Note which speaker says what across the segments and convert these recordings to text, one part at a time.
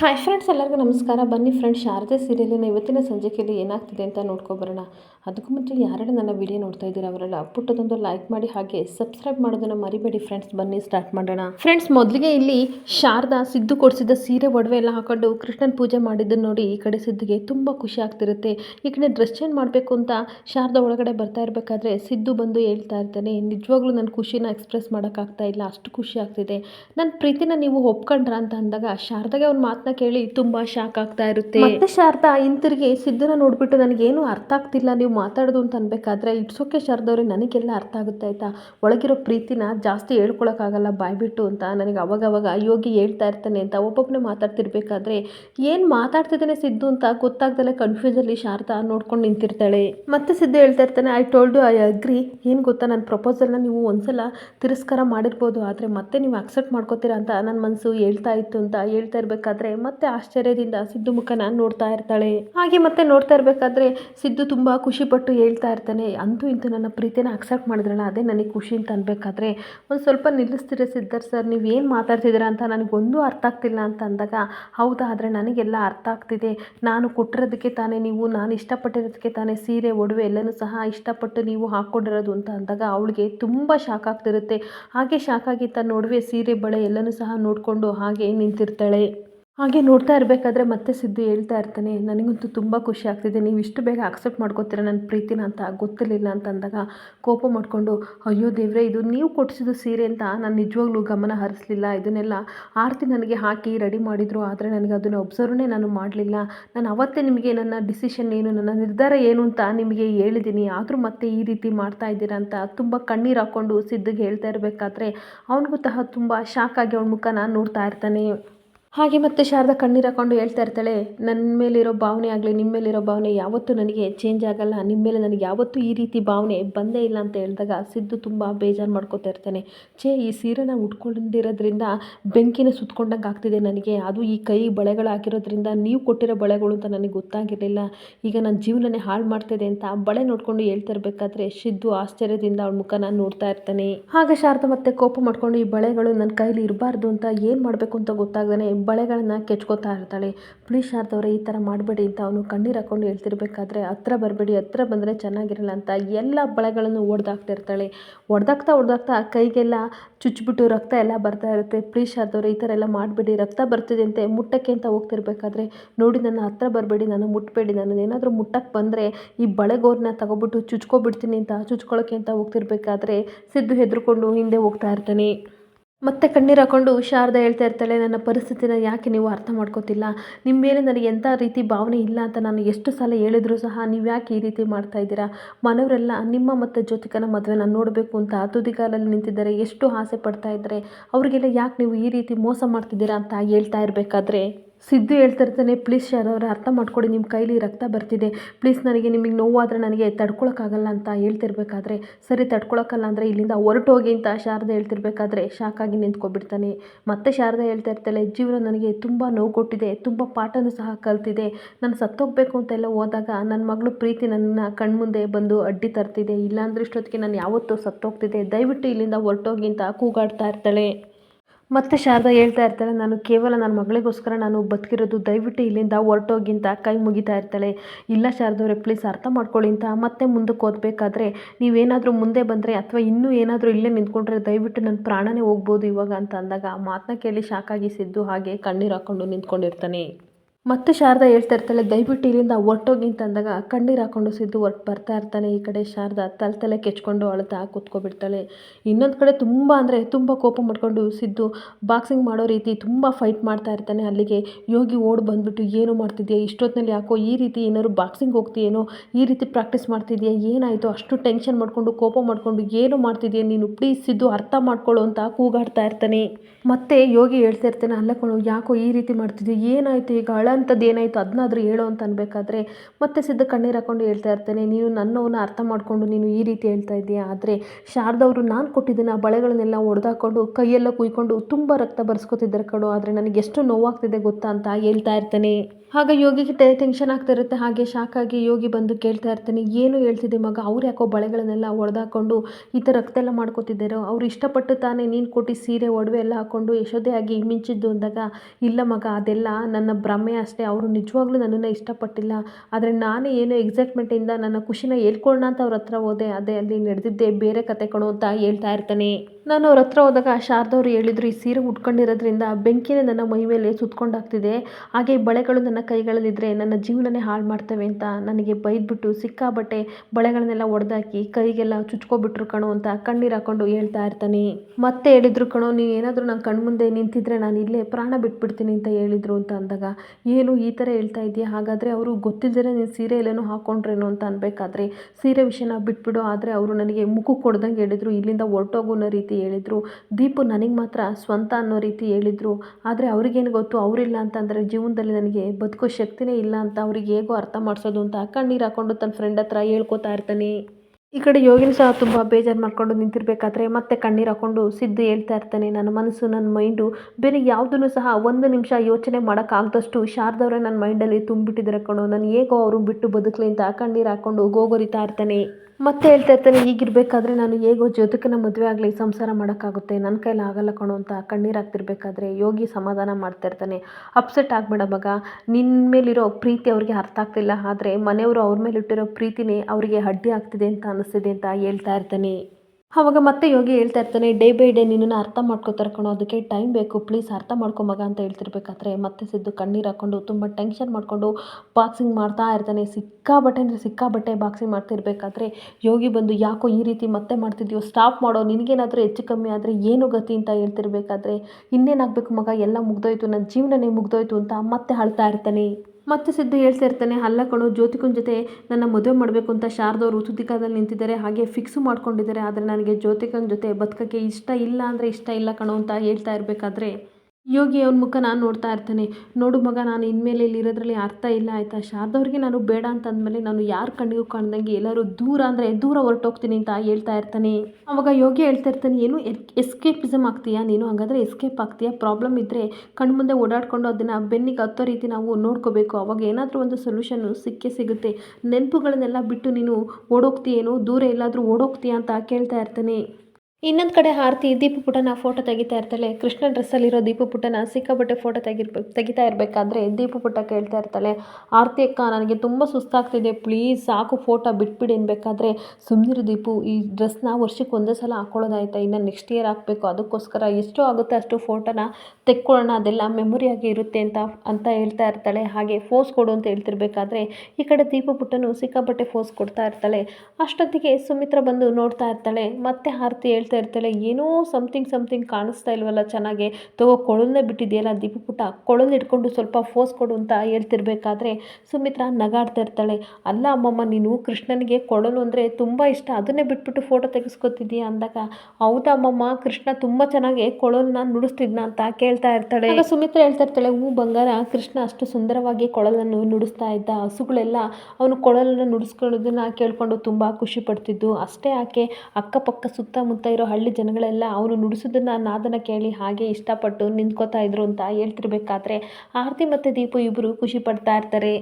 Speaker 1: Hi friends ಎಲ್ಲರಿಗೂ ನಮಸ್ಕಾರ. ಬನ್ನಿ ಫ್ರೆಂಡ್ಸ್ ಶಾರದೆ ಸೀರಿಯಲಿನ ಇವತ್ತಿನ ಸಂಜೆಕೆಯಲ್ಲಿ ಏನಾಗ್ತಿದೆ ಅಂತ ನೋಡ್ಕೊಬರೋಣ ಅದಕ್ಕೂ ಮುಂಚೆ ಯಾರೆಲ್ಲ ನನ್ನ ವಿಡಿಯೋ ನೋಡ್ತಾ ಇದ್ದೀರಾ ಅವರೆಲ್ಲ ಪುಟ್ಟದೊಂದು ಲೈಕ್ ಮಾಡಿ ಹಾಗೆ ಸಬ್ಸ್ಕ್ರೈಬ್ ಮಾಡೋದನ್ನು ಮರಿಬೇಡಿ ಫ್ರೆಂಡ್ಸ್ ಬನ್ನಿ ಸ್ಟಾರ್ಟ್ ಮಾಡೋಣ. ಫ್ರೆಂಡ್ಸ್ ಮೊದಲಿಗೆ ಇಲ್ಲಿ ಶಾರದಾ ಸಿದ್ದು ಕೊಡಿಸಿದ ಸೀರೆ, ಒಡವೆ ಎಲ್ಲ ಹಾಕೊಂಡು ಕೃಷ್ಣನ್ ಪೂಜೆ ಮಾಡಿದ್ದನ್ನು ನೋಡಿ ಈ ಕಡೆ ಸಿದ್ದಿಗೆ ತುಂಬ ಖುಷಿ ಆಗ್ತಿರುತ್ತೆ. ಈ ಕಡೆ ಡ್ರೆಸ್ ಚೇಂಜ್ ಮಾಡಬೇಕು ಅಂತ ಶಾರದಾ ಒಳಗಡೆ ಬರ್ತಾ ಇರಬೇಕಾದ್ರೆ ಸಿದ್ದು ಬಂದು ಹೇಳ್ತಾ ಇರ್ತಾನೆ, ನಿಜವಾಗ್ಲೂ ನನ್ನ ಖುಷಿನ ಎಕ್ಸ್ಪ್ರೆಸ್ ಮಾಡೋಕ್ಕಾಗ್ತಾ ಇಲ್ಲ, ಅಷ್ಟು ಖುಷಿ ಆಗ್ತಿದೆ. ನನ್ನ ಪ್ರೀತಿನ ನೀವು ಒಪ್ಕೊಂಡ್ರ ಅಂತ ಅಂದಾಗ ಶಾರದಾಗೆ ಅವ್ನ ಮಾತನ್ನ ಕೇಳಿ ತುಂಬಾ ಶಾಕ್ ಆಗ್ತಾ ಇರುತ್ತೆ. ಮತ್ತೆ ಶಾರದಾ ಹಿಂತಿರುಗಿ ಸಿದ್ಧನ ನೋಡ್ಬಿಟ್ಟು ನನಗೇನು ಅರ್ಥ ಆಗ್ತಿಲ್ಲ, ನೀವು ಮಾತಾಡೋದು ಅಂತ ಅನ್ಬೇಕಾದ್ರೆ ಇಟ್ಸೋಕೆ ಶಾರದವ್ರೆ, ನನಗೆಲ್ಲ ಅರ್ಥ ಆಗುತ್ತೆ ಆಯ್ತಾ? ಒಳಗಿರೋ ಪ್ರೀತಿನ ಜಾಸ್ತಿ ಹೇಳ್ಕೊಳಕ್ಕಾಗಲ್ಲ ಬಾಯ್ಬಿಟ್ಟು ಅಂತ ನನಗೆ ಅವಾಗವಾಗ ಯೋಗಿ ಹೇಳ್ತಾ ಇರ್ತಾನೆ ಅಂತ ಒಬ್ಬೊಬ್ಬನೇ ಮಾತಾಡ್ತಿರ್ಬೇಕಾದ್ರೆ ಏನು ಮಾತಾಡ್ತಿದ್ದಾನೆ ಸಿದ್ದು ಅಂತ ಗೊತ್ತಾಗ್ದಲೆ ಕನ್ಫ್ಯೂಸಲ್ಲಿ ಶಾರದಾ ನೋಡ್ಕೊಂಡು ನಿಂತಿರ್ತಾಳೆ. ಮತ್ತೆ ಸಿದ್ದು ಹೇಳ್ತಾ ಇರ್ತಾನೆ ಐ ಟೋಲ್ಡು ಐ ಅಗ್ರಿ ಏನು ಗೊತ್ತಾ ನನ್ನ ಪ್ರಪೋಸಲ್ನ ನೀವು ಒಂದ್ಸಲ ತಿರಸ್ಕಾರ ಮಾಡಿರ್ಬೋದು, ಆದರೆ ಮತ್ತೆ ನೀವು ಅಕ್ಸೆಪ್ಟ್ ಮಾಡ್ಕೋತೀರಾ ಅಂತ ನನ್ನ ಮನಸ್ಸು ಹೇಳ್ತಾ ಇತ್ತು ಅಂತ ಹೇಳ್ತಾ ಇರಬೇಕಾದ್ರೆ ಮತ್ತೆ ಆಶ್ಚರ್ಯದಿಂದ ಸಿದ್ದು ಮುಖನ ನೋಡ್ತಾ ಇರ್ತಾಳೆ. ಹಾಗೆ ಮತ್ತೆ ನೋಡ್ತಾ ಇರಬೇಕಾದ್ರೆ ಸಿದ್ದು ತುಂಬ ಖುಷಿಪಟ್ಟು ಹೇಳ್ತಾ ಇರ್ತಾನೆ. ಅಂತೂ ಇಂತೂ ನನ್ನ ಪ್ರೀತಿನ ಅಕ್ಸೆಪ್ಟ್ ಮಾಡಿದ್ರಲ್ಲ, ಅದೇ ನನಗೆ ಖುಷಿ ಅಂತ ಅನ್ಬೇಕಾದ್ರೆ ಒಂದು ಸ್ವಲ್ಪ ನಿಲ್ಲಿಸ್ತೀರ ಸಿದ್ದರ್ ಸರ್, ನೀವು ಏನು ಮಾತಾಡ್ತಿದ್ದೀರಾ ಅಂತ ನನಗೊಂದು ಅರ್ಥ ಆಗ್ತಿಲ್ಲ ಅಂತ ಅಂದಾಗ, ಹೌದಾ, ಆದರೆ ನನಗೆಲ್ಲ ಅರ್ಥ ಆಗ್ತಿದೆ. ನಾನು ಕೊಟ್ಟಿರೋದಕ್ಕೆ ತಾನೇ ನೀವು, ನಾನು ಇಷ್ಟಪಟ್ಟಿರೋದಕ್ಕೆ ತಾನೇ ಸೀರೆ, ಒಡವೆ ಎಲ್ಲನೂ ಸಹ ಇಷ್ಟಪಟ್ಟು ನೀವು ಹಾಕ್ಕೊಂಡಿರೋದು ಅಂತ ಅಂದಾಗ ಅವಳಿಗೆ ತುಂಬ ಶಾಕ್ ಆಗ್ತಿರುತ್ತೆ. ಹಾಗೆ ಶಾಕ್ ಆಗಿ ತನ್ನ ಒಡವೆ ಸೀರೆ, ಬಳೆ ಎಲ್ಲನೂ ಸಹ ನೋಡಿಕೊಂಡು ಹಾಗೆ ನಿಂತಿರ್ತಾಳೆ. ಹಾಗೆ ನೋಡ್ತಾ ಇರಬೇಕಾದ್ರೆ ಮತ್ತೆ ಸಿದ್ದು ಹೇಳ್ತಾ ಇರ್ತಾನೆ. ನನಗಂತೂ ತುಂಬ ಖುಷಿ ಆಗ್ತಿದೆ. ನೀವು ಇಷ್ಟು ಬೇಗ ಅಕ್ಸೆಪ್ಟ್ ಮಾಡ್ಕೋತೀರ ನನ್ನ ಪ್ರೀತಿನ ಅಂತ ಗೊತ್ತಿರಲಿಲ್ಲ ಅಂತ ಅಂದಾಗ ಕೋಪ ಮಾಡಿಕೊಂಡು, ಅಯ್ಯೋ ದೇವ್ರೆ, ಇದು ನೀವು ಕೊಡಿಸಿದ ಸೀರೆ ಅಂತ ನಾನು ನಿಜವಾಗ್ಲೂ ಗಮನ ಹರಿಸಲಿಲ್ಲ. ಇದನ್ನೆಲ್ಲ ಆರತಿ ನನಗೆ ಹಾಕಿ ರೆಡಿ ಮಾಡಿದರು. ಆದರೆ ನನಗೆ ಅದನ್ನು ಒಬ್ಸರ್ವ್ನೇ ನಾನು ಮಾಡಲಿಲ್ಲ. ನಾನು ಅವತ್ತೇ ನಿಮಗೆ ನನ್ನ ಡಿಸಿಷನ್ ಏನು, ನನ್ನ ನಿರ್ಧಾರ ಏನು ಅಂತ ನಿಮಗೆ ಹೇಳಿದ್ದೀನಿ. ಆದರೂ ಮತ್ತೆ ಈ ರೀತಿ ಮಾಡ್ತಾ ಇದ್ದೀರಾ ಅಂತ ತುಂಬ ಕಣ್ಣೀರು ಹಾಕ್ಕೊಂಡು ಸಿದ್ದಿಗೆ ಹೇಳ್ತಾ ಇರಬೇಕಾದ್ರೆ ಅವನಿಗೂ ಸಹ ತುಂಬ ಶಾಕ್ ಆಗಿ ಅವನ ಮುಖನ ನೋಡ್ತಾ ಇರ್ತಾನೆ. ಹಾಗೆ ಮತ್ತೆ ಶಾರದಾ ಕಣ್ಣೀರು ಹಾಕೊಂಡು ಹೇಳ್ತಾ ಇರ್ತಾಳೆ ನನ್ನ ಮೇಲಿರೋ ಭಾವನೆ ಆಗಲಿ ನಿಮ್ಮ ಮೇಲಿರೋ ಭಾವನೆ ಯಾವತ್ತೂ ನನಗೆ ಚೇಂಜ್ ಆಗಲ್ಲ. ನಿಮ್ಮ ಮೇಲೆ ನನಗೆ ಯಾವತ್ತೂ ಈ ರೀತಿ ಭಾವನೆ ಬಂದೇ ಇಲ್ಲ ಅಂತ ಹೇಳಿದಾಗ ಸಿದ್ದು ತುಂಬ ಬೇಜಾರು ಮಾಡ್ಕೋತಾ ಇರ್ತಾನೆ. ಛೇ, ಈ ಸೀರೆನ ಉಟ್ಕೊಂಡಿರೋದ್ರಿಂದ ಬೆಂಕಿನ ಸುತ್ಕೊಂಡಂಗೆ ಆಗ್ತಿದೆ ನನಗೆ. ಅದು ಈ ಕೈ ಬಳೆಗಳು ಹಾಕಿರೋದ್ರಿಂದ ನೀವು ಕೊಟ್ಟಿರೋ ಬಳೆಗಳು ಅಂತ ನನಗೆ ಗೊತ್ತಾಗಿರಲಿಲ್ಲ. ಈಗ ನನ್ನ ಜೀವನನೇ ಹಾಳು ಮಾಡ್ತಿದೆ ಅಂತ ಬಳೆ ನೋಡಿಕೊಂಡು ಹೇಳ್ತಾ ಇರಬೇಕಾದ್ರೆ ಸಿದ್ದು ಆಶ್ಚರ್ಯದಿಂದ ಅವಳ ಮುಖನ ನೋಡ್ತಾ ಇರ್ತಾನೆ. ಹಾಗೆ ಶಾರದಾ ಮತ್ತೆ ಕೋಪ ಮಾಡಿಕೊಂಡು, ಈ ಬಳೆಗಳು ನನ್ನ ಕೈಲಿ ಇರಬಾರ್ದು ಅಂತ ಏನು ಮಾಡಬೇಕು ಅಂತ ಗೊತ್ತಾಗ್ದೇ ಬಳೆಗಳನ್ನ ಕೆಚ್ಕೋತಾ ಇರ್ತಾಳೆ. ಪ್ಲೀಸ್ ಶಾರದವ್ರೆ ಈ ಥರ ಮಾಡಬೇಡಿ ಅಂತ ಅವನು ಕಣ್ಣೀರು ಹಾಕೊಂಡು ಹೇಳ್ತಿರ್ಬೇಕಾದ್ರೆ ಹತ್ರ ಬರಬೇಡಿ, ಹತ್ರ ಬಂದರೆ ಚೆನ್ನಾಗಿರಲ್ಲ ಅಂತ ಎಲ್ಲ ಬಳೆಗಳನ್ನು ಒಡೆದಾಕ್ತಿರ್ತಾಳೆ ಒಡೆದಾಕ್ತಾ ಒಡೆದಾಕ್ತಾ ಕೈಗೆಲ್ಲ ಚುಚ್ಚಿಬಿಟ್ಟು ರಕ್ತ ಎಲ್ಲ ಬರ್ತಾ ಇರುತ್ತೆ. ಪ್ಲೀಸ್ ಶಾರದವ್ರೆ ಈ ಥರ ಎಲ್ಲ ಮಾಡಬೇಡಿ, ರಕ್ತ ಬರ್ತಿದೆ ಅಂತ, ಮುಟ್ಟಕ್ಕೆ ಅಂತ ಹೋಗ್ತಿರ್ಬೇಕಾದ್ರೆ ನೋಡಿ, ನನ್ನ ಹತ್ರ ಬರಬೇಡಿ, ನಾನು ಮುಟ್ಟಬೇಡಿ ನಾನು ಏನಾದರೂ ಮುಟ್ಟಕ್ಕೆ ಬಂದರೆ ಈ ಬಳೆಗೋರನ್ನ ತಗೊಬಿಟ್ಟು ಚುಚ್ಕೊಬಿಡ್ತೀನಿ ಅಂತ ಚುಚ್ಕೊಳ್ಳೋಕ್ಕೆ ಅಂತ ಹೋಗ್ತಿರ್ಬೇಕಾದ್ರೆ ಸಿದ್ದು ಹೆದರ್ಕೊಂಡು ಹಿಂದೆ ಹೋಗ್ತಾ ಇರ್ತಾನೆ. ಮತ್ತೆ ಕಣ್ಣೀರು ಹಾಕೊಂಡು ಶಾರದಾ ಹೇಳ್ತಾ ಇರ್ತಾಳೆ, ನನ್ನ ಪರಿಸ್ಥಿತಿನ ಯಾಕೆ ನೀವು ಅರ್ಥ ಮಾಡ್ಕೋತಿಲ್ಲ? ನಿಮ್ಮ ಮೇಲೆ ನನಗೆ ಎಂಥ ರೀತಿ ಭಾವನೆ ಇಲ್ಲ ಅಂತ ನಾನು ಎಷ್ಟು ಸಲ ಹೇಳಿದ್ರು ಸಹ ನೀವು ಯಾಕೆ ಈ ರೀತಿ ಮಾಡ್ತಾ ಇದ್ದೀರಾ? ಮನೆಯವರೆಲ್ಲ ನಿಮ್ಮ ಮತ್ತು ಜ್ಯೋತಿಕನ ಮದುವೆನ ನೋಡಬೇಕು ಅಂತ ತುದಿಗಾಲಲ್ಲಿ ನಿಂತಿದ್ದಾರೆ. ಎಷ್ಟು ಆಸೆ ಪಡ್ತಾ ಇದ್ದಾರೆ? ಅವರಿಗೆಲ್ಲ ಯಾಕೆ ನೀವು ಈ ರೀತಿ ಮೋಸ ಮಾಡ್ತಿದ್ದೀರಾ ಅಂತ ಹೇಳ್ತಾ ಇರಬೇಕಾದ್ರೆ? ಸಿದ್ದು ಹೇಳ್ತಾ ಇರ್ತಾನೆ ಪ್ಲೀಸ್ ಶಾರವ್ರೆ ಅರ್ಥ ಮಾಡ್ಕೊಡಿ ನಿಮ್ಮ ಕೈಲಿ ರಕ್ತ ಬರ್ತಿದೆ. ಪ್ಲೀಸ್ ನನಗೆ ನಿಮಗೆ ನೋವಾದರೆ ನನಗೆ ತಡ್ಕೊಳಕ್ಕಾಗಲ್ಲ ಅಂತ ಹೇಳ್ತಿರ್ಬೇಕಾದ್ರೆ, ಸರಿ ತಡ್ಕೊಳಕ್ಕಲ್ಲ ಅಂದರೆ ಇಲ್ಲಿಂದ ಹೊರಟೋಗಿ ಅಂತ ಶಾರದಾ ಹೇಳ್ತಿರ್ಬೇಕಾದ್ರೆ ಶಾಕಾಗಿ ನಿಂತ್ಕೊಬಿಡ್ತಾನೆ. ಮತ್ತೆ ಶಾರದೆ ಹೇಳ್ತಾ ಇರ್ತಾಳೆ, ಜೀವನ ನನಗೆ ತುಂಬ ನೋವು ಕೊಟ್ಟಿದೆ, ತುಂಬ ಪಾಠನೂ ಸಹ ಕಲ್ತಿದೆ. ನಾನು ಸತ್ತೋಗ್ಬೇಕು ಅಂತೆಲ್ಲ ಹೋದಾಗ ನನ್ನ ಮಗಳು ಪ್ರೀತಿ ನನ್ನ ಕಣ್ಮುಂದೆ ಬಂದು ಅಡ್ಡಿ ತರ್ತಿದೆ. ಇಲ್ಲಾಂದ್ರೆ ಇಷ್ಟೊತ್ತಿಗೆ ನಾನು ಯಾವತ್ತೂ ಸತ್ತೋಗ್ತಿದ್ದೆ. ದಯವಿಟ್ಟು ಇಲ್ಲಿಂದ ಹೊರಟೋಗಿ ಅಂತ ಕೂಗಾಡ್ತಾ ಇರ್ತಾಳೆ. ಮತ್ತೆ ಶಾರದಾ ಹೇಳ್ತಾ ಇರ್ತಾಳೆ, ನಾನು ಕೇವಲ ನನ್ನ ಮಗಳಿಗೋಸ್ಕರ ನಾನು ಬದುಕಿರೋದು ದಯವಿಟ್ಟು ಇಲ್ಲಿಂದ ಹೊರಟೋಗಿಂತ ಕೈ ಮುಗಿತಾ ಇರ್ತಾಳೆ. ಇಲ್ಲ ಶಾರದವ್ರೆ ಪ್ಲೀಸ್ ಅರ್ಥ ಮಾಡ್ಕೊಳ್ಳಿ ಅಂತ ಮತ್ತೆ ಮುಂದಕ್ಕೆ ಓದಬೇಕಾದ್ರೆ ನೀವೇನಾದರೂ ಮುಂದೆ ಬಂದರೆ ಅಥವಾ ಇನ್ನೂ ಏನಾದರೂ ಇಲ್ಲೇ ನಿಂತ್ಕೊಂಡ್ರೆ ದಯವಿಟ್ಟು ನನ್ನ ಪ್ರಾಣನೇ ಹೋಗ್ಬೋದು ಇವಾಗ ಅಂತ ಅಂದಾಗ ಆ ಮಾತನ್ನ ಕೇಳಿ ಶಾಕಾಗಿ ಸಿದ್ದು ಹಾಗೆ ಕಣ್ಣೀರು ಹಾಕ್ಕೊಂಡು ನಿಂತ್ಕೊಂಡಿರ್ತಾನೆ. ಮತ್ತೆ ಶಾರದಾ ಹೇಳ್ತಾ ಇರ್ತಾಳೆ, ದಯವಿಟ್ಟು ಇಲ್ಲಿಂದ ಹೊರ್ಟೋಗಿ ಅಂತ ಅಂದಾಗ ಕಣ್ಣೀರು ಹಾಕೊಂಡು ಸಿದ್ದು ಹೊರ್ಟು ಬರ್ತಾ ಇರ್ತಾನೆ, ಈ ಕಡೆ ಶಾರದಾ ತಲೆ ತಲೆ ಕೆಚ್ಕೊಂಡು ಅಳ್ತಾ ಕೂತ್ಕೊಬಿಡ್ತಾಳೆ. ಇನ್ನೊಂದು ಕಡೆ ತುಂಬ ಅಂದರೆ ತುಂಬ ಕೋಪ ಮಾಡ್ಕೊಂಡು ಸಿದ್ದು ಬಾಕ್ಸಿಂಗ್ ಮಾಡೋ ರೀತಿ ತುಂಬ ಫೈಟ್ ಮಾಡ್ತಾ ಇರ್ತಾನೆ. ಅಲ್ಲಿಗೆ ಯೋಗಿ ಓಡಿ ಬಂದ್ಬಿಟ್ಟು, ಏನು ಮಾಡ್ತಿದ್ಯಾ? ಇಷ್ಟೊತ್ತಿನಲ್ಲಿ ಯಾಕೋ ಈ ರೀತಿ ಏನಾದ್ರು ಬಾಕ್ಸಿಂಗ್ ಹೋಗ್ತೀಯೇನೋ? ಈ ರೀತಿ ಪ್ರಾಕ್ಟೀಸ್ ಮಾಡ್ತಿದ್ಯಾ? ಏನಾಯಿತು? ಅಷ್ಟು ಟೆನ್ಷನ್ ಮಾಡಿಕೊಂಡು, ಕೋಪ ಮಾಡಿಕೊಂಡು ಏನು ಮಾಡ್ತಿದ್ಯಾ? ನೀನು ಪ್ಲೀಸ್ ಸಿದ್ದು ಅರ್ಥ ಮಾಡ್ಕೊಳ್ಳೋ ಅಂತ ಕೂಗಾಡ್ತಾ ಇರ್ತಾನೆ. ಮತ್ತೆ ಯೋಗಿ ಹೇಳ್ತಾ ಇರ್ತಾನೆ, ಅಲ್ಲ ಯಾಕೋ ಈ ರೀತಿ ಮಾಡ್ತಿದ್ಯಾ? ಏನಾಯಿತು? ಈಗ ಅಳ ಅಂಥದ್ದು ಏನಾಯಿತು ಅದನ್ನಾದ್ರೂ ಹೇಳು ಅಂತ ಅನ್ಬೇಕಾದ್ರೆ ಮತ್ತೆ ಸಿದ್ಧ ಕಣ್ಣೀರು ಹಾಕೊಂಡು ಹೇಳ್ತಾ ಇರ್ತಾನೆ, ನೀನು ನನ್ನವನ್ನ ಅರ್ಥ ಮಾಡಿಕೊಂಡು ನೀನು ಈ ರೀತಿ ಹೇಳ್ತಾ ಇದ್ದೀಯ? ಆದರೆ ಶಾರದವರು ನಾನು ಕೊಟ್ಟಿದ್ದೀನಿ ಆ ಬಳೆಗಳನ್ನೆಲ್ಲ ಒಡೆದಾಕೊಂಡು ಕೈಯೆಲ್ಲ ಕುಯ್ಕೊಂಡು ತುಂಬ ರಕ್ತ ಬರ್ಸ್ಕೊತಿದ್ದಾರೆ ಕಡು ಆದರೆ ನನಗೆ ಎಷ್ಟು ನೋವಾಗ್ತಿದೆ ಗೊತ್ತಾ ಅಂತ ಹೇಳ್ತಾ ಇರ್ತಾನೆ. ಆಗ ಯೋಗಿಗೆ ಟೆ ಟೆನ್ಷನ್ ಆಗ್ತಾ ಇರುತ್ತೆ, ಹಾಗೆ ಶಾಕಾಗಿ ಯೋಗಿ ಬಂದು ಕೇಳ್ತಾ ಇರ್ತಾನೆ, ಏನು ಹೇಳ್ತಿದ್ದೆ ಮಗ? ಅವ್ರು ಯಾಕೋ ಬಳೆಗಳನ್ನೆಲ್ಲ ಒಡೆದಾಕೊಂಡು ಈ ಥರ ರಕ್ತ ಎಲ್ಲ ಮಾಡ್ಕೊತಿದ್ದಾರೋ? ಅವ್ರು ಇಷ್ಟಪಟ್ಟು ತಾನೇ ನೀನು ಕೊಟ್ಟು ಸೀರೆ, ಒಡವೆ ಎಲ್ಲ ಹಾಕ್ಕೊಂಡು ಯಶೋದೆ ಆಗಿ ಮಿಂಚಿದ್ದು ಅಂದಾಗ, ಇಲ್ಲ ಮಗ, ಅದೆಲ್ಲ ನನ್ನ ಭ್ರಮೆ ಅಷ್ಟೇ, ಅವರು ನಿಜವಾಗ್ಲೂ ನನ್ನನ್ನು ಇಷ್ಟಪಟ್ಟಿಲ್ಲ. ಆದರೆ ನಾನೇ ಏನೋ ಎಕ್ಸೈಟ್ಮೆಂಟಿಂದ ನನ್ನ ಖುಷಿನ ಹೇಳ್ಕೊಳ್ಳೋಣ ಅಂತ ಅವ್ರ ಹತ್ರ ಹೋದೆ. ಅದೇ ಅಲ್ಲಿ ನಡೆದಿದ್ದೆ, ಬೇರೆ ಕತೆ ಕಣೋ ಅಂತ ಹೇಳ್ತಾ ಇರ್ತಾನೆ. ನಾನು ಅವ್ರ ಹತ್ರ ಹೋದಾಗ ಶಾರದವ್ರು ಹೇಳಿದ್ರು, ಈ ಸೀರೆ ಉಟ್ಕೊಂಡಿರೋದ್ರಿಂದ ಬೆಂಕಿನೇ ನನ್ನ ಮೈ ಮೇಲೆ ಸುತ್ಕೊಂಡಾಗ್ತಿದೆ. ಹಾಗೆ ಬಳೆಗಳು ನನ್ನ ಕೈಗಳಲ್ಲಿದ್ದರೆ ನನ್ನ ಜೀವನನೇ ಹಾಳು ಮಾಡ್ತವೆ ಅಂತ ನನಗೆ ಬೈದ್ಬಿಟ್ಟು ಸಿಕ್ಕಾಬಟ್ಟೆ ಬಳೆಗಳನ್ನೆಲ್ಲ ಒಡೆದಾಕಿ ಕೈಗೆಲ್ಲ ಚುಚ್ಕೊಬಿಟ್ರು ಕಣೋ ಅಂತ ಕಣ್ಣೀರು ಹಾಕೊಂಡು ಹೇಳ್ತಾ ಇರ್ತಾನೆ. ಮತ್ತೆ ಹೇಳಿದ್ರು, ಕಣೋ ನೀವು ಏನಾದರೂ ನನ್ನ ಕಣ್ಮುಂದೆ ನಿಂತಿದ್ರೆ ನಾನು ಇಲ್ಲೇ ಪ್ರಾಣ ಬಿಟ್ಬಿಡ್ತೀನಿ ಅಂತ ಹೇಳಿದ್ರು ಅಂತ ಅಂದಾಗ, ಏನು ಈ ಥರ ಹೇಳ್ತಾ ಇದೆಯಾ ಹಾಗಾದರೆ ಅವರು ಗೊತ್ತಿದ್ದರೆ ನೀನು ಸೀರೆ ಎಲ್ಲನೂ ಹಾಕ್ಕೊಂಡ್ರೇನೋ ಅಂತ ಅನ್ಬೇಕಾದ್ರೆ, ಸೀರೆ ವಿಷಯನ ಬಿಟ್ಬಿಡು. ಆದರೆ ಅವರು ನನಗೆ ಮುಖಕ್ಕೆ ಕೊಡ್ದಂಗೆ ಹೇಳಿದರು, ಇಲ್ಲಿಂದ ಹೊರ್ಟೋಗು ಅನ್ನೋ ರೀತಿ ಹೇಳಿದರು. ದೀಪು ನನಗೆ ಮಾತ್ರ ಸ್ವಂತ ಅನ್ನೋ ರೀತಿ ಹೇಳಿದರು. ಆದರೆ ಅವ್ರಿಗೇನು ಗೊತ್ತು? ಅವರಿಲ್ಲ ಅಂತಂದರೆ ಜೀವನದಲ್ಲಿ ನನಗೆ ಬದುಕೋ ಶಕ್ತಿನೇ ಇಲ್ಲ ಅಂತ ಅವ್ರಿಗೆ ಹೇಗೋ ಅರ್ಥ ಮಾಡಿಸೋದು ಅಂತ ಕಣ್ಣೀರು ಹಾಕೊಂಡು ತನ್ನ ಫ್ರೆಂಡ್ ಹತ್ರ ಹೇಳ್ಕೊತಾ ಇರ್ತಾನೆ. ಈ ಕಡೆ ಯೋಗಿನ ಸಹ ತುಂಬ ಬೇಜಾರು ಮಾಡ್ಕೊಂಡು ನಿಂತಿರ್ಬೇಕಾದ್ರೆ ಮತ್ತೆ ಕಣ್ಣೀರು ಹಾಕೊಂಡು ಸಿದ್ದು ಹೇಳ್ತಾ ಇರ್ತಾನೆ ನನ್ನ ಮನಸ್ಸು, ನನ್ನ ಮೈಂಡು ಬೇರೆ ಯಾವುದನ್ನು ಸಹ ಒಂದು ನಿಮಿಷ ಯೋಚನೆ ಮಾಡೋಕ್ಕಾಗ್ದಷ್ಟು ಶಾರದವರೇ ನನ್ನ ಮೈಂಡಲ್ಲಿ ತುಂಬಿಟ್ಟಿದ್ದಾರೆ ಕಣೋ. ನಾನು ಹೇಗೋ ಅವರು ಬಿಟ್ಟು ಬದುಕಲಿ ಅಂತ ಕಣ್ಣೀರು ಹಾಕೊಂಡು ಗೋಗೊರಿತಾ ಇರ್ತಾನೆ. ಮತ್ತೆ ಹೇಳ್ತಾ ಇರ್ತಾನೆ ಹೀಗಿರಬೇಕಾದ್ರೆ ನಾನು ಹೇಗೋ ಜ್ಯೋತಿಕನ ಮದುವೆ ಆಗಲಿ ಸಂಸಾರ ಮಾಡೋಕ್ಕಾಗುತ್ತೆ. ನನ್ನ ಕೈಲಿ ಆಗಲ್ಲ ಕಣೋ ಅಂತ ಕಣ್ಣೀರು ಹಾಕ್ತಿರ್ಬೇಕಾದ್ರೆ ಯೋಗಿ ಸಮಾಧಾನ ಮಾಡ್ತಾ ಇರ್ತಾನೆ. ಅಪ್ಸೆಟ್ ಆಗಬೇಡ ಮಗ. ನಿನ್ನ ಮೇಲಿರೋ ಪ್ರೀತಿ ಅವ್ರಿಗೆ ಅರ್ಥ ಆಗ್ತಿಲ್ಲ. ಆದರೆ ಮನೆಯವರು ಅವ್ರ ಮೇಲೆ ಇಟ್ಟಿರೋ ಪ್ರೀತಿನೇ ಅವರಿಗೆ ಅಡ್ಡಿ ಆಗ್ತಿದೆ ಅಂತ ಅನ್ನಿಸ್ತಿದೆ ಅಂತ ಹೇಳ್ತಾ ಇರ್ತಾನೆ. ಆವಾಗ ಮತ್ತೆ ಯೋಗಿ ಹೇಳ್ತಾ ಇರ್ತಾನೆ, ಡೇ ಬೈ ಡೇ ನಿನ್ನನ್ನು ಅರ್ಥ ಮಾಡ್ಕೋತಾರೆ ಅದಕ್ಕೆ ಟೈಮ್ ಬೇಕು, ಪ್ಲೀಸ್ ಅರ್ಥ ಮಾಡ್ಕೊ ಮಗ ಅಂತ ಹೇಳ್ತಿರ್ಬೇಕಾದ್ರೆ ಮತ್ತೆ ಸಿದ್ದು ಕಣ್ಣೀರು ಹಾಕ್ಕೊಂಡು ತುಂಬ ಟೆನ್ಷನ್ ಮಾಡಿಕೊಂಡು ಬಾಕ್ಸಿಂಗ್ ಮಾಡ್ತಾ ಇರ್ತಾನೆ. ಸಿಕ್ಕಾಬಟ್ಟೆ ಅಂದರೆ ಸಿಕ್ಕಾಬಟ್ಟೆ ಬಾಕ್ಸಿಂಗ್ ಮಾಡ್ತಿರ್ಬೇಕಾದ್ರೆ ಯೋಗಿ ಬಂದು, ಯಾಕೋ ಈ ರೀತಿ ಮತ್ತೆ ಮಾಡ್ತಿದ್ಯೋ ಸ್ಟಾಪ್ ಮಾಡೋ, ನಿನಗೇನಾದರೂ ಹೆಚ್ಚು ಕಮ್ಮಿ ಆದರೆ ಏನು ಗತಿ ಅಂತ ಹೇಳ್ತಿರ್ಬೇಕಾದ್ರೆ, ಇನ್ನೇನಾಗಬೇಕು ಮಗ, ಎಲ್ಲ ಮುಗ್ದೋಯ್ತು ನನ್ನ ಜೀವನನೇ ಮುಗ್ದೋಯ್ತು ಅಂತ ಮತ್ತೆ ಅಳ್ತಾ ಇರ್ತಾನೆ. ಮತ್ತೆ ಸಿದ್ದು ಹೇಳ್ತಾ ಇರ್ತಾನೆ, ಅಲ್ಲ ಕಣು, ಜ್ಯೋತಿಕನ ಜೊತೆ ನನ್ನ ಮದುವೆ ಮಾಡಬೇಕು ಅಂತ ಶಾರದವರು ತುದಿಕಾದಲ್ಲಿ ನಿಂತಿದ್ದಾರೆ. ಹಾಗೆ ಫಿಕ್ಸು ಮಾಡ್ಕೊಂಡಿದ್ದಾರೆ. ಆದರೆ ನನಗೆ ಜ್ಯೋತಿಕನ ಜೊತೆ ಬದುಕೋಕ್ಕೆ ಇಷ್ಟ ಇಲ್ಲ ಅಂದರೆ ಇಷ್ಟ ಇಲ್ಲ ಕಣೋ ಅಂತ ಹೇಳ್ತಾ ಇರಬೇಕಾದ್ರೆ ಯೋಗಿ ಅವನ ನಾನು ನೋಡ್ತಾ ಇರ್ತೇನೆ. ನೋಡು ಮಗ, ನಾನು ಇನ್ಮೇಲೆ ಇಲ್ಲಿ ಇರೋದ್ರಲ್ಲಿ ಅರ್ಥ ಇಲ್ಲ, ಆಯಿತಾ? ಶಾರದವ್ರಿಗೆ ನಾನು ಬೇಡ ಅಂತ ಅಂದಮೇಲೆ ನಾನು ಯಾರ ಕಣ್ಣಿಗೂ ಕಾಣ್ದಂಗೆ ಎಲ್ಲರೂ ದೂರ ಅಂದರೆ ದೂರ ಹೊರಟೋಗ್ತೀನಿ ಅಂತ ಹೇಳ್ತಾ ಇರ್ತಾನೆ. ಅವಾಗ ಯೋಗಿ ಹೇಳ್ತಾ ಇರ್ತಾನೆ, ಏನು ಎಸ್ಕೇಪಿಸಮ್ ಆಗ್ತೀಯಾ? ನೀನು ಹಾಗಾದರೆ ಎಸ್ಕೇಪ್ ಆಗ್ತೀಯಾ? ಪ್ರಾಬ್ಲಮ್ ಇದ್ದರೆ ಕಣ್ಮುಂದೆ ಓಡಾಡ್ಕೊಂಡು ಅದನ್ನು ಬೆನ್ನಿಗೆ ಹತ್ತೋ ರೀತಿ ನಾವು ನೋಡ್ಕೋಬೇಕು. ಅವಾಗ ಏನಾದರೂ ಒಂದು ಸೊಲ್ಯೂಷನ್ನು ಸಿಕ್ಕೇ ಸಿಗುತ್ತೆ. ನೆನಪುಗಳನ್ನೆಲ್ಲ ಬಿಟ್ಟು ನೀನು ಓಡೋಗ್ತೀಯೇನು? ದೂರ ಎಲ್ಲಾದರೂ ಓಡೋಗ್ತೀಯಾ ಅಂತ ಕೇಳ್ತಾ ಇರ್ತಾನೆ. ಇನ್ನೊಂದು ಕಡೆ ಆರತಿ ದೀಪ ಪುಟನ ಫೋಟೋ ತೆಗಿತಾ ಇರ್ತಾಳೆ. ಕೃಷ್ಣ ಡ್ರೆಸ್ಸಲ್ಲಿರೋ ದೀಪ ಪುಟನ ಸಿಕ್ಕಾಪಟ್ಟೆ ಫೋಟೋ ತೆಗಿರ್ಬೇಕು ತೆಗಿತಾ ಇರಬೇಕಾದ್ರೆ ದೀಪ ಪುಟ ಕೇಳ್ತಾ ಇರ್ತಾಳೆ. ಆರತಿ ಅಕ್ಕ ನನಗೆ ತುಂಬ ಸುಸ್ತಾಗ್ತಿದೆ. ಪ್ಲೀಸ್ ಸಾಕು ಫೋಟೋ ಬಿಟ್ಬಿಡಿ ಅನ್ಬೇಕಾದ್ರೆ ಸುಮ್ಮನಿರು ದೀಪು, ಈ ಡ್ರೆಸ್ನ ವರ್ಷಕ್ಕೆ ಒಂದೇ ಸಲ ಹಾಕ್ಕೊಳ್ಳೋದಾಯ್ತಾ ಇನ್ನು ನೆಕ್ಸ್ಟ್ ಇಯರ್ ಹಾಕಬೇಕು. ಅದಕ್ಕೋಸ್ಕರ ಎಷ್ಟು ಆಗುತ್ತೆ ಅಷ್ಟು ಫೋಟೋನ ತೆಕ್ಕೊಳ್ಳೋಣ. ಅದೆಲ್ಲ ಮೆಮೊರಿಯಾಗಿ ಇರುತ್ತೆ ಅಂತ ಅಂತ ಹೇಳ್ತಾ ಇರ್ತಾಳೆ. ಹಾಗೆ ಫೋಸ್ ಕೊಡು ಅಂತ ಹೇಳ್ತಿರ್ಬೇಕಾದ್ರೆ ಈ ಕಡೆ ದೀಪ ಪುಟ್ಟನು ಸಿಕ್ಕಾಪಟ್ಟೆ ಫೋಸ್ ಕೊಡ್ತಾ ಇರ್ತಾಳೆ. ಅಷ್ಟೊತ್ತಿಗೆ ಸುಮಿತ್ರ ಬಂದು ನೋಡ್ತಾ ಇರ್ತಾಳೆ. ಮತ್ತೆ ಆರತಿ ಹೇಳ್ತಾ ಇರ್ತಾಳೆ, ಏನೋ ಸಮಥಿಂಗ್ ಸಮಥಿಂಗ್ ಕಾಣಿಸ್ತಾ ಇಲ್ವಲ್ಲ ಚೆನ್ನಾಗೆ, ತಗೋ ಕೊಳಲನ್ನೇ ಬಿಟ್ಟಿದೆಯಲ್ಲ ದೀಪ ಪುಟ್ಟ ಕೊಳಲು ಇಟ್ಕೊಂಡು ಸ್ವಲ್ಪ ಫೋಸ್ ಕೊಡು ಅಂತ ಹೇಳ್ತಿರ್ಬೇಕಾದ್ರೆ ಸುಮಿತ್ರ ನಗಾಡ್ತಾ ಇರ್ತಾಳೆ. ಅಲ್ಲ ಅಮ್ಮಮ್ಮ, ನೀನು ಕೃಷ್ಣನಿಗೆ ಕೊಳಲು ಅಂದರೆ ತುಂಬ ಇಷ್ಟ, ಅದನ್ನೇ ಬಿಟ್ಬಿಟ್ಟು ಫೋಟೋ ತೆಗೆಸ್ಕೊತಿದ್ದೀಯಾ ಅಂದಾಗ, ಹೌದಾ ಅಮ್ಮಮ್ಮ, ಕೃಷ್ಣ ತುಂಬ ಚೆನ್ನಾಗಿ ಕೊಳಲನ್ನ ನುಡಿಸ್ತಿದ್ನ ಅಂತ ಕೇಳ್ತಾ ಇರ್ತಾಳೆ. ಸುಮಿತ್ರ ಹೇಳ್ತಾ ಇರ್ತಾಳೆ ಹೂ ಬಂಗಾರ, ಕೃಷ್ಣ ಅಷ್ಟು ಸುಂದರವಾಗಿ ಕೊಳಲನ್ನು ನುಡಿಸ್ತಾ ಇದ್ದ, ಹಸುಗಳೆಲ್ಲ ಅವನು ಕೊಳಲನ್ನು ನುಡಿಸ್ಕೊಳ್ಳೋದನ್ನ ಕೇಳಿಕೊಂಡು ತುಂಬ ಖುಷಿ ಪಡ್ತಿದ್ದು, ಅಷ್ಟೇ ಆಕೆ ಅಕ್ಕಪಕ್ಕ ಸುತ್ತಮುತ್ತ ಹಳ್ಳಿ ಜನಗಳೆಲ್ಲ ಅವನು ನುಡಿಸೋದನ್ನ ನಾದನ ಕೇಳಿ ಹಾಗೆ ಇಷ್ಟಪಟ್ಟು ನಿಂತ್ಕೋತಾ ಇದ್ರು ಅಂತ ಹೇಳ್ತಿರ್ಬೇಕಾದ್ರೆ ಆರತಿ ಮತ್ತು ದೀಪು ಇಬ್ಬರು ಖುಷಿ ಪಡ್ತಾ ಇರ್ತಾರೆ.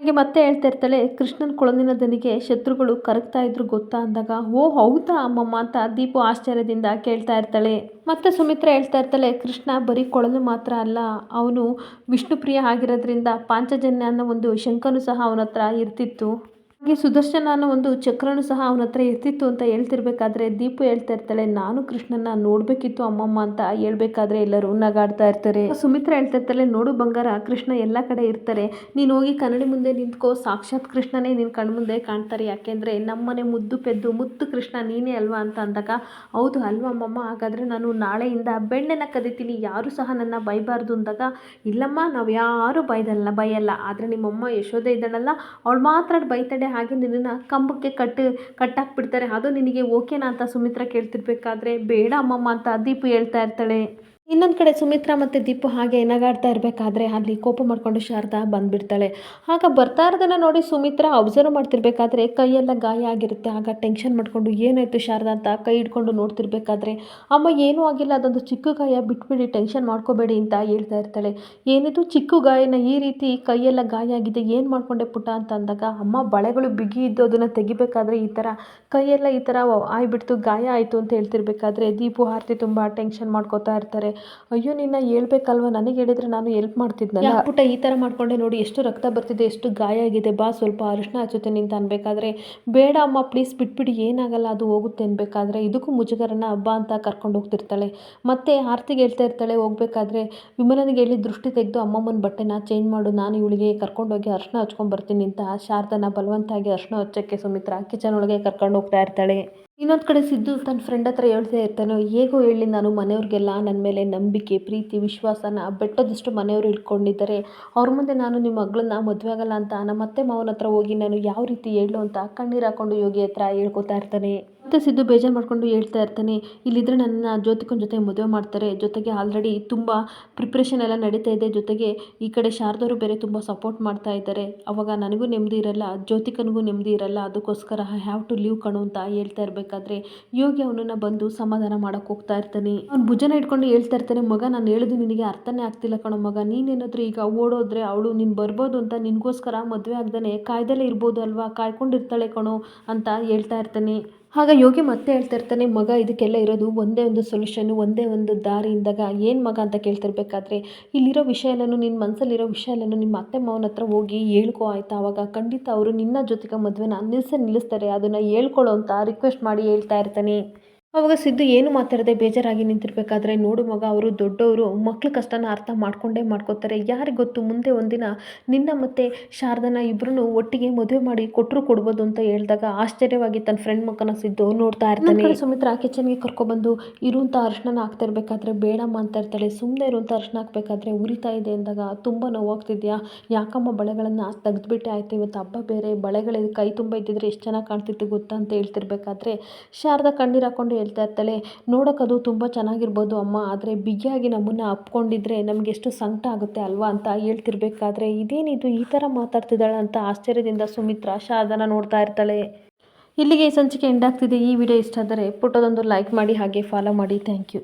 Speaker 1: ಹಾಗೆ ಮತ್ತೆ ಹೇಳ್ತಾ ಇರ್ತಾಳೆ, ಕೃಷ್ಣನ ಕೊಳಲಿನ ದನಿಗೆ ಶತ್ರುಗಳು ಕರಗ್ತಾ ಇದ್ರು ಗೊತ್ತಾ ಅಂದಾಗ, ಓ ಹೌದಾ ಅಮ್ಮಮ್ಮ ಅಂತ ದೀಪು ಆಶ್ಚರ್ಯದಿಂದ ಕೇಳ್ತಾ ಇರ್ತಾಳೆ. ಮತ್ತೆ ಸುಮಿತ್ರ ಹೇಳ್ತಾ ಇರ್ತಾಳೆ, ಕೃಷ್ಣ ಬರೀ ಕೊಳಲು ಮಾತ್ರ ಅಲ್ಲ, ಅವನು ವಿಷ್ಣುಪ್ರಿಯ ಆಗಿರೋದ್ರಿಂದ ಪಾಂಚಜನ್ಯ ಅನ್ನೋ ಒಂದು ಶಂಕನು ಸಹ ಅವನ ಹತ್ರ ಇರ್ತಿತ್ತು. ಹಾಗೆ ಸುದರ್ಶನ ಅನ್ನೋ ಒಂದು ಚಕ್ರನು ಸಹ ಅವನ ಹತ್ರ ಇರ್ತಿತ್ತು ಅಂತ ಹೇಳ್ತಿರ್ಬೇಕಾದ್ರೆ ದೀಪು ಹೇಳ್ತಾ ಇರ್ತಾಳೆ, ನಾನು ಕೃಷ್ಣನ ನೋಡಬೇಕಿತ್ತು ಅಮ್ಮಮ್ಮ ಅಂತ ಹೇಳ್ಬೇಕಾದ್ರೆ ಎಲ್ಲರೂ ನಗಾಡ್ತಾ ಇರ್ತಾರೆ. ಸುಮಿತ್ರ ಹೇಳ್ತಾ ಇರ್ತಾಳೆ, ನೋಡು ಬಂಗಾರ, ಕೃಷ್ಣ ಎಲ್ಲ ಕಡೆ ಇರ್ತಾರೆ. ನೀನು ಹೋಗಿ ಕನ್ನಡಿ ಮುಂದೆ ನಿಂತ್ಕೋ, ಸಾಕ್ಷಾತ್ ಕೃಷ್ಣನೇ ನಿನ್ನ ಕಣ್ಮುಂದೆ ಕಾಣ್ತಾರೆ. ಯಾಕೆಂದರೆ ನಮ್ಮನೆ ಮುದ್ದು ಪೆದ್ದು ಮುತ್ತು ಕೃಷ್ಣ ನೀನೇ ಅಲ್ವಾ ಅಂತ ಅಂದಾಗ, ಹೌದು ಅಲ್ವಾ ಅಮ್ಮಮ್ಮ, ಹಾಗಾದರೆ ನಾನು ನಾಳೆಯಿಂದ ಬೆಣ್ಣೆನ ಕದಿತೀನಿ. ಯಾರು ಸಹ ನನ್ನ ಬೈಬಾರ್ದು ಅಂದಾಗ, ಇಲ್ಲಮ್ಮ, ನಾವು ಯಾರು ಬೈದಲ್ಲ ಬೈಯಲ್ಲ. ಆದರೆ ನಿಮ್ಮಮ್ಮ ಯಶೋದೆ ಇದ್ದಾಳಲ್ಲ, ಅವಳು ಮಾತ್ರ ಬೈತಾಳೆ. ಹಾಗೆ ನಿನ್ನನ್ನು ಕಂಬಕ್ಕೆ ಕಟ್ಟು, ಕಟ್ಟಾಕ್ಬಿಡ್ತಾರೆ. ಅದು ನಿನಗೆ ಓಕೆನಾ ಅಂತ ಸುಮಿತ್ರ ಕೇಳ್ತಿರ್ಬೇಕಾದ್ರೆ ಬೇಡ ಅಮ್ಮಮ್ಮ ಅಂತ ದೀಪು ಹೇಳ್ತಾ ಇರ್ತಾಳೆ. ಇನ್ನೊಂದು ಕಡೆ ಸುಮಿತ್ರಾ ಮತ್ತು ದೀಪು ಹಾಗೆ ನಗಾಡ್ತಾ ಇರಬೇಕಾದ್ರೆ ಅಲ್ಲಿ ಕೋಪ ಮಾಡಿಕೊಂಡು ಶಾರದಾ ಬಂದುಬಿಡ್ತಾಳೆ. ಆಗ ಬರ್ತಾ ಇರೋದನ್ನು ನೋಡಿ ಸುಮಿತ್ರಾ ಅಬ್ಸರ್ವ್ ಮಾಡ್ತಿರ್ಬೇಕಾದ್ರೆ ಕೈಯೆಲ್ಲ ಗಾಯ ಆಗಿರುತ್ತೆ. ಆಗ ಟೆನ್ಷನ್ ಮಾಡಿಕೊಂಡು ಏನಾಯಿತು ಶಾರದಾ ಅಂತ ಕೈ ಹಿಡ್ಕೊಂಡು ನೋಡ್ತಿರ್ಬೇಕಾದ್ರೆ, ಅಮ್ಮ, ಏನೂ ಆಗಿಲ್ಲ, ಅದೊಂದು ಚಿಕ್ಕ ಗಾಯ ಬಿಟ್ಬಿಡಿ ಟೆನ್ಷನ್ ಮಾಡ್ಕೋಬೇಡಿ ಅಂತ ಹೇಳ್ತಾ ಇರ್ತಾಳೆ. ಏನಿದು? ಚಿಕ್ಕ ಗಾಯನ ಈ ರೀತಿ ಕೈಯೆಲ್ಲ ಗಾಯ ಆಗಿದೆ, ಏನು ಮಾಡ್ಕೊಂಡೆ ಪುಟ? ಅಂತ ಅಂದಾಗ, ಅಮ್ಮ, ಬಳೆಗಳು ಬಿಗಿ ಇದ್ದು ಅದನ್ನು ತೆಗಿಬೇಕಾದ್ರೆ ಈ ಥರ ಕೈಯೆಲ್ಲ ಈ ಥರ ಆಯ್ಬಿಡ್ತು, ಗಾಯ ಆಯಿತು ಅಂತ ಹೇಳ್ತಿರ್ಬೇಕಾದ್ರೆ ದೀಪು ಆರತಿ ತುಂಬ ಟೆನ್ಷನ್ ಮಾಡ್ಕೋತಾ ಇರ್ತಾರೆ. ಅಯ್ಯೋ, ನಿನ್ನ ಹೇಳ್ಬೇಕಲ್ವ? ನನಗೆ ಹೇಳಿದ್ರೆ ನಾನು ಹೆಲ್ಪ್ ಮಾಡ್ತಿದ್ನಲ್ಲ. ಪುಟ್ಟ, ಈ ಥರ ಮಾಡ್ಕೊಂಡೆ ನೋಡಿ, ಎಷ್ಟು ರಕ್ತ ಬರ್ತಿದೆ, ಎಷ್ಟು ಗಾಯ ಆಗಿದೆ. ಬಾ, ಸ್ವಲ್ಪ ಅರಿಶಿನ ಹಚ್ಚುತ್ತೆ ನಿಂತ ಅನ್ಬೇಕಾದ್ರೆ. ಬೇಡ ಅಮ್ಮ ಪ್ಲೀಸ್ ಬಿಟ್ಬಿಡಿ, ಏನಾಗಲ್ಲ, ಅದು ಹೋಗುತ್ತೆ ಅನ್ಬೇಕಾದ್ರೆ. ಇದಕ್ಕೂ ಮುಜುಗರನ ಹಬ್ಬ ಅಂತ ಕರ್ಕೊಂಡು ಹೋಗ್ತಿರ್ತಾಳೆ. ಮತ್ತೆ ಆರ್ತಿಗೆ ಹೇಳ್ತಾ ಇರ್ತಾಳೆ, ಹೋಗ್ಬೇಕಾದ್ರೆ ವಿಮಲನಿಗೆ ಹೇಳಿ ದೃಷ್ಟಿ ತೆಗೆದು, ಅಮ್ಮಮ್ಮನ ಬಟ್ಟೆನ ಚೇಂಜ್ ಮಾಡು, ನಾನು ಇವಳಿಗೆ ಕರ್ಕೊಂಡೋಗಿ ಅರ್ಶಿನ ಹಚ್ಕೊಂಡು ಬರ್ತೀನಿ ಅಂತ ಶಾರದನ ಬಲವಂತಾಗಿ ಅರ್ಶಿನ ಹಚ್ಚಕ್ಕೆ ಸುಮಿತ್ರಾ ಕಿಚನ್ ಒಳಗೆ ಕರ್ಕೊಂಡು ಹೋಗ್ತಾ ಇರ್ತಾಳೆ. ಇನ್ನೊಂದು ಕಡೆ ಸಿದ್ದು ತನ್ನ ಫ್ರೆಂಡ್ ಹತ್ರ ಹೇಳ್ತಾ ಇರ್ತಾನೆ, ಹೇಗೋ ಹೇಳಿ ನಾನು ಮನೆಯವ್ರಿಗೆಲ್ಲ ನನ್ನ ಮೇಲೆ ನಂಬಿಕೆ, ಪ್ರೀತಿ, ವಿಶ್ವಾಸನ ಬೆಟ್ಟದಷ್ಟು ಮನೆಯವರು ಇಟ್ಕೊಂಡಿದ್ದಾರೆ ಅವ್ರ ಮುಂದೆ ನಾನು ನಿಮ್ಮ ಮಗಳನ್ನ ಮದುವೆ ಆಗಲ್ಲ ಅಂತ, ನಮ್ಮ ಅತ್ತೆ ಮಾವನ ಹತ್ರ ಹೋಗಿ ನಾನು ಯಾವ ರೀತಿ ಹೇಳು ಅಂತ ಕಣ್ಣೀರು ಹಾಕೊಂಡು ಯೋಗಿ ಹತ್ರ ಹೇಳ್ಕೊತಾ ಇರ್ತಾನೆ. ಮತ್ತು ಸಿದ್ದು ಬೇಜಾರು ಮಾಡ್ಕೊಂಡು ಹೇಳ್ತಾ ಇರ್ತಾನೆ. ಇಲ್ಲಿದ್ರೆ ನನ್ನ ಜ್ಯೋತಿಕನ ಜೊತೆ ಮದುವೆ ಮಾಡ್ತಾರೆ. ಜೊತೆಗೆ ಆಲ್ರೆಡಿ ತುಂಬ ಪ್ರಿಪ್ರೇಷನ್ ಎಲ್ಲ ನಡೀತಾ ಇದೆ. ಜೊತೆಗೆ ಈ ಕಡೆ ಶಾರದವರು ಬೇರೆ ತುಂಬ ಸಪೋರ್ಟ್ ಮಾಡ್ತಾ ಇದ್ದಾರೆ. ಅವಾಗ ನನಗೂ ನೆಮ್ಮದಿ ಇರಲ್ಲ, ಜ್ಯೋತಿಕನಿಗೂ ನೆಮ್ಮದಿ ಇರಲ್ಲ. ಅದಕ್ಕೋಸ್ಕರ ಐ ಹ್ಯಾವ್ ಟು ಲೀವ್ ಕಣು ಅಂತ ಹೇಳ್ತಾ ಇರಬೇಕಾದ್ರೆ ಯೋಗಿ ಅವನನ್ನು ಬಂದು ಸಮಾಧಾನ ಮಾಡೋಕೆ ಹೋಗ್ತಾ ಇರ್ತಾನೆ. ಅವ್ನು ಭುಜನ ಇಟ್ಕೊಂಡು ಹೇಳ್ತಾ ಇರ್ತಾನೆ, ಮಗ, ನಾನು ಹೇಳೋದು ನಿನಗೆ ಅರ್ಥನೇ ಆಗ್ತಿಲ್ಲ ಕಣೋ ಮಗ. ನೀನೇನಾದರೂ ಈಗ ಓಡೋದ್ರೆ ಅವಳು ನೀನು ಬರ್ಬೋದು ಅಂತ ನಿನಗೋಸ್ಕರ ಮದುವೆ ಆಗ್ದೇ ಕಾಯ್ದಲ್ಲೇ ಇರ್ಬೋದು ಅಲ್ವಾ? ಕಾಯ್ಕೊಂಡಿರ್ತಾಳೆ ಕಣೋ ಅಂತ ಹೇಳ್ತಾ ಇರ್ತಾನೆ. ಆಗ ಯೋಗಿ ಮತ್ತೆ ಹೇಳ್ತಾ ಇರ್ತಾನೆ, ಮಗ, ಇದಕ್ಕೆಲ್ಲ ಇರೋದು ಒಂದೇ ಒಂದು ಸೊಲ್ಯೂಷನ್ನು ಒಂದೇ ಒಂದು ದಾರಿ ಇಂದಾಗ ಏನು ಮಗ ಅಂತ ಕೇಳ್ತಿರ್ಬೇಕಾದ್ರೆ, ಇಲ್ಲಿರೋ ವಿಷಯ ನಿನ್ನ ಮನಸ್ಸಲ್ಲಿರೋ ವಿಷಯ ನಿಮ್ಮ ಅತ್ತೆ ಮಾವನ ಹತ್ರ ಹೋಗಿ ಹೇಳ್ಕೊ ಆಯಿತಾ? ಅವಾಗ ಖಂಡಿತ ಅವರು ನಿನ್ನ ಜೊತೆಗೆ ಮದುವೆನ ನಿಲ್ಲಿಸೇ ನಿಲ್ಲಿಸ್ತಾರೆ. ಅದನ್ನು ಹೇಳ್ಕೊಳ್ಳೋ ಅಂತ ರಿಕ್ವೆಸ್ಟ್ ಮಾಡಿ ಹೇಳ್ತಾ ಇರ್ತಾನೆ. ಅವಾಗ ಸಿದ್ದು ಏನು ಮಾತಾಡದೆ ಬೇಜಾರಾಗಿ ನಿಂತಿರ್ಬೇಕಾದ್ರೆ ನೋಡು ಮಗ, ಅವರು ದೊಡ್ಡವರು, ಮಕ್ಳ ಕಷ್ಟನ ಅರ್ಥ ಮಾಡ್ಕೊಂಡೇ ಮಾಡ್ಕೋತಾರೆ. ಯಾರಿಗೆ ಗೊತ್ತು? ಮುಂದೆ ಒಂದಿನ ನಿನ್ನ ಮತ್ತು ಶಾರದನ ಇಬ್ಬರೂ ಒಟ್ಟಿಗೆ ಮದುವೆ ಮಾಡಿ ಕೊಟ್ಟರು ಕೊಡ್ಬೋದು ಅಂತ ಹೇಳಿದಾಗ ಆಶ್ಚರ್ಯವಾಗಿ ತನ್ನ ಫ್ರೆಂಡ್ ಮಕ್ಕನ ಸಿದ್ದು ನೋಡ್ತಾ ಇರ್ತಾನೆ. ಸುಮಿತ್ರಾ ಕಿಚನ್ಗೆ ಕರ್ಕೊಬಂದು ಇರುವಂಥ ಅರ್ಶನ ಹಾಕ್ತಾ ಇರಬೇಕಾದ್ರೆ ಬೇಡಮ್ಮ ಅಂತ ಇರ್ತಾಳೆ ಸುಮ್ಮನೆ ಇರುವಂಥ ಅರ್ಶನ ಹಾಕ್ಬೇಕಾದ್ರೆ ಉರಿತಾ ಇದೆ ಅಂದಾಗ ತುಂಬ ನೋವಾಗ್ತಿದ್ಯಾ? ಯಾಕಮ್ಮ ಬಳೆಗಳನ್ನು ತೆಗೆದ್ಬಿಟ್ಟೆ ಆಯಿತು? ಇವತ್ತು ಹಬ್ಬ ಬೇರೆ ಬಳೆಗಳು ಕೈ ತುಂಬ ಇದ್ದಿದ್ರೆ ಎಷ್ಟು ಚೆನ್ನಾಗಿ ಕಾಣ್ತಿತ್ತು ಗೊತ್ತಾ ಅಂತ ಹೇಳ್ತಿರ್ಬೇಕಾದ್ರೆ ಶಾರದಾ ಕಣ್ಣೀರು ಹಾಕ್ಕೊಂಡು ಹೇಳ್ತಾ ಇರ್ತಾಳೆ ನೋಡೋಕ್ಕದು ತುಂಬ ಚೆನ್ನಾಗಿರ್ಬೋದು ಅಮ್ಮ, ಆದರೆ ಬಿಗಿಯಾಗಿ ನಮ್ಮನ್ನು ಅಪ್ಕೊಂಡಿದ್ರೆ ನಮಗೆ ಎಷ್ಟು ಸಂಕಟ ಆಗುತ್ತೆ ಅಲ್ವಾ ಅಂತ ಹೇಳ್ತಿರ್ಬೇಕಾದ್ರೆ, ಇದೇನಿದು ಈ ಥರ ಮಾತಾಡ್ತಿದ್ದಾಳೆ ಅಂತ ಆಶ್ಚರ್ಯದಿಂದ ಸುಮಿತ್ರಾ ಶಾದನ ನೋಡ್ತಾ ಇರ್ತಾಳೆ. ಇಲ್ಲಿಗೆ ಈ ಸಂಚಿಕೆ ಎಂಡ್ ಆಗ್ತಿದೆ. ಈ ವಿಡಿಯೋ ಇಷ್ಟ ಆದರೆ ಪುಟ್ಟದೊಂದು ಲೈಕ್ ಮಾಡಿ ಹಾಗೆ ಫಾಲೋ ಮಾಡಿ. Thank you